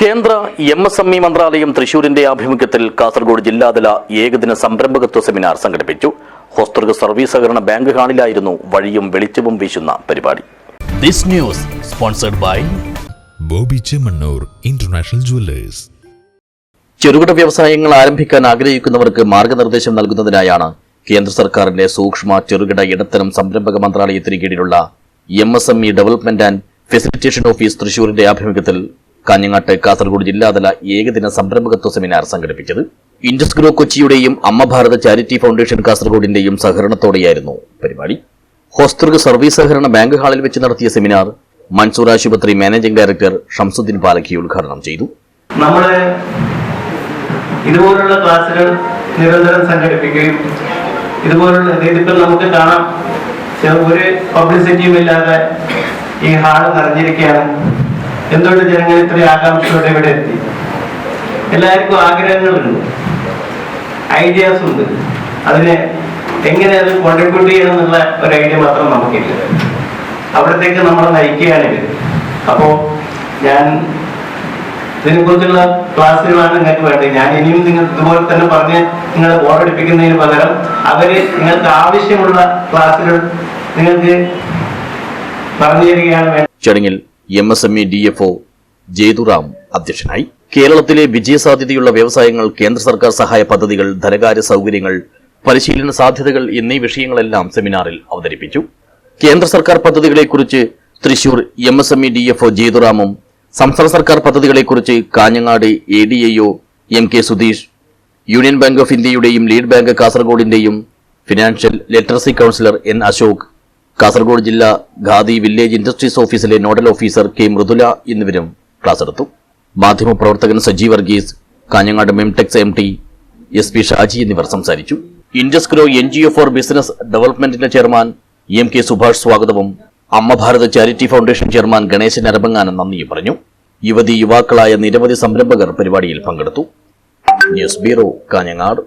കേന്ദ്ര M S M E മന്ത്രാലയം തൃശൂരിന്റെ ആഭിമുഖ്യത്തിൽ കാസർഗോഡ് ജില്ലാതല ഏകദിന സംരംഭകത്വ സെമിനാർ സംഘടിപ്പിച്ചു. ഹോസ്തൃക സർവീസ് സഹകരണ ബാങ്ക് കാണിലായിരുന്നു വഴിയും വെളിച്ചവും വീശുന്ന പരിപാടി. This news sponsored by Bobby Chemmanur international jewellers. ചെറുകിട വ്യവസായങ്ങൾ ആരംഭിക്കാൻ ആഗ്രഹിക്കുന്നവർക്ക് മാർഗനിർദ്ദേശം നൽകുന്നതിനായാണ് കേന്ദ്ര സർക്കാരിന്റെ സൂക്ഷ്മ ചെറുകിട ഇടത്തരം സംരംഭക മന്ത്രാലയത്തിന് കീഴിലുള്ള M S M E development and facilitation office തൃശൂരിന്റെ ആഭിമുഖ്യത്തിൽ കാഞ്ഞങ്ങാട്ട് കാസർഗോഡ് ജില്ലാതല ഏകദിന സംരംഭകത്വ സെമിനാർ സംഘടിപ്പിച്ചത് ഇൻഡസ് ഗ്രോ കൊച്ചിയുടെയും അമ്മ ഭാരത ചാരിറ്റി ഫൗണ്ടേഷൻ കാസർഗോഡിന്റെയും സഹകരണത്തോടെയായിരുന്നു പരിപാടി. ഹോസ്തൃക സർവീസ് സഹകരണ ബാങ്ക് ഹാളിൽ വെച്ച് നടത്തിയ സെമിനാർ മൻസൂർ ആശുപത്രി മാനേജിംഗ് ഡയറക്ടർ ഷംസുദ്ദീൻ പാലക്കി ഉദ്ഘാടനം ചെയ്തു. നമ്മൾ ഇതുപോലുള്ള ക്ലാസ്സുകൾ നിരന്തരം സംഘടിപ്പിക്കുകയും ഇതുപോലുള്ള നമുക്ക് കാണാം. ഒരു പബ്ലിസിറ്റിയും ഇല്ലാതെ ഈ ഹാൾ നിറഞ്ഞിരിക്കുകയാണ്. എന്തുകൊണ്ട് ജനങ്ങൾ ഇത്ര ആകാംക്ഷയോടെ ഇവിടെ എത്തി? എല്ലാവർക്കും ആഗ്രഹങ്ങളുണ്ട്. ഐഡിയാസ് ഉണ്ട്. അതിനെ എങ്ങനെ അത് കോൺട്രിബ്യൂട്ട് ചെയ്യണം എന്നുള്ള ഒരു ഐഡിയ മാത്രം നമുക്കില്ല. അവിടത്തേക്ക് നമ്മൾ നയിക്കുകയാണെങ്കിൽ അപ്പോ ഞാൻ ഇതിനെക്കുറിച്ചുള്ള ക്ലാസ്സുകളാണ് നിങ്ങൾക്ക് വേണ്ടത്. ഞാൻ ഇനിയും നിങ്ങൾ ഇതുപോലെ തന്നെ പറഞ്ഞ് നിങ്ങളെ ബോറടിപ്പിക്കുന്നതിന് പകരം അവർ നിങ്ങൾക്ക് ആവശ്യമുള്ള ക്ലാസ്സുകൾ നിങ്ങൾക്ക് പറഞ്ഞു തരികയാണ് വേണ്ടത്. ചടങ്ങിൽ M S M E D F O Jethuram അധ്യക്ഷനായി. കേരളത്തിലെ വിജയസാധ്യതയുള്ള വ്യവസായങ്ങൾ കേന്ദ്ര സർക്കാർ സഹായ പദ്ധതികൾ ധനകാര്യ സൗകര്യങ്ങൾ പരിശീലന സാധ്യതകൾ എന്നീ വിഷയങ്ങളെല്ലാം സെമിനാറിൽ അവതരിപ്പിച്ചു. കേന്ദ്ര സർക്കാർ പദ്ധതികളെക്കുറിച്ച് Thrissur M S M E D F O ജേതുറാമും സംസ്ഥാന സർക്കാർ പദ്ധതികളെക്കുറിച്ച് Kanhangad A D I O M K Sudheesh union bank of ഇന്ത്യയുടെയും lead bank കാസർഗോഡിന്റെയും financial literacy counsellor N Ashok Kasaragod ജില്ലാ ഖാദി വില്ലേജ് ഇൻഡസ്ട്രീസ് ഓഫീസിലെ നോഡൽ ഓഫീസർ കെ മൃദുല എന്നിവരും class എടുത്തു മാധ്യമപ്രവർത്തകൻ Sajeev Varghese Kanhangad Memtex M T S P Shaji എന്നിവർ സംസാരിച്ചു. ഇൻഡസ്ക്രോ N G O for business ഡെവലപ്മെന്റിന്റെ chairman M K Subhash സ്വാഗതവും Amma Bharat charity foundation chairman Ganesan അരബങ്ങാനൻ നന്ദിയും പറഞ്ഞു. യുവതി യുവാക്കളായ നിരവധി സംരംഭകർ പരിപാടിയിൽ പങ്കെടുത്തു. News bureau Kanhangad.